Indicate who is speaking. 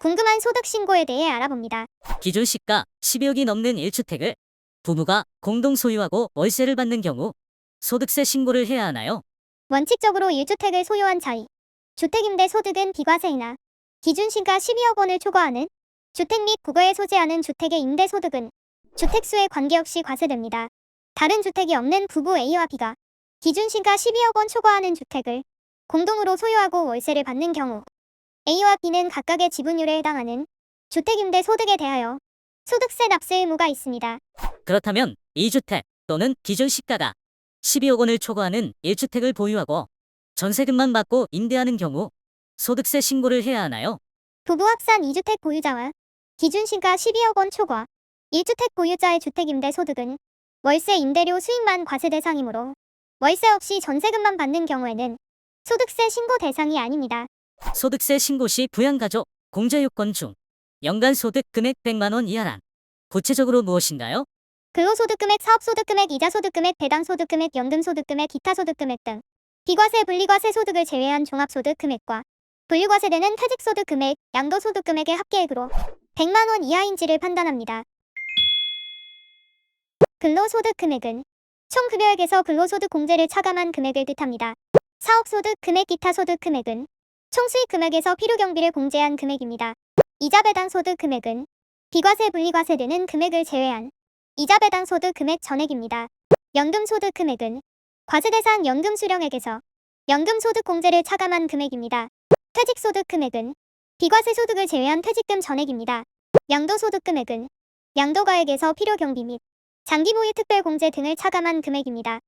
Speaker 1: 궁금한 소득 신고에 대해 알아봅니다.
Speaker 2: 기준 시가 10억이 넘는 1주택을 부부가 공동 소유하고 월세를 받는 경우 소득세 신고를 해야 하나요?
Speaker 1: 원칙적으로 1주택을 소유한 자의, 주택임대 소득은 비과세이나 기준시가 12억 원을 초과하는 주택 및 국어에 소재하는 주택의 임대 소득은 주택수에 관계없이 과세됩니다. 다른 주택이 없는 부부 A와 B가 기준시가 12억 원 초과하는 주택을 공동으로 소유하고 월세를 받는 경우 A와 B는 각각의 지분율에 해당하는 주택임대 소득에 대하여 소득세 납세 의무가 있습니다.
Speaker 2: 그렇다면 2주택 또는 기준 시가가 12억 원을 초과하는 1주택을 보유하고 전세금만 받고 임대하는 경우 소득세 신고를 해야 하나요?
Speaker 1: 부부 합산 2주택 보유자와 기준 시가 12억 원 초과 1주택 보유자의 주택임대 소득은 월세 임대료 수익만 과세 대상이므로 월세 없이 전세금만 받는 경우에는 소득세 신고 대상이 아닙니다.
Speaker 2: 소득세 신고 시 부양가족 공제 요건 중 연간 소득 금액 100만 원 이하란 구체적으로 무엇인가요?
Speaker 1: 근로소득금액, 사업소득금액, 이자소득금액, 배당소득금액, 연금소득금액, 기타소득금액 등 비과세, 분리과세 소득을 제외한 종합소득금액과 분류과세되는 퇴직소득금액, 양도소득금액의 합계액으로 100만 원 이하인지를 판단합니다. 근로소득금액은 총 급여액에서 근로소득 공제를 차감한 금액을 뜻합니다. 사업소득 금액, 기타소득 금액은 총 수익 금액에서 필요 경비를 공제한 금액입니다. 이자 배당 소득 금액은 비과세, 분리과세되는 금액을 제외한 이자 배당 소득 금액 전액입니다. 연금 소득 금액은 과세 대상 연금 수령액에서 연금 소득 공제를 차감한 금액입니다. 퇴직 소득 금액은 비과세 소득을 제외한 퇴직금 전액입니다. 양도 소득 금액은 양도가액에서 필요 경비 및 장기 보유 특별 공제 등을 차감한 금액입니다.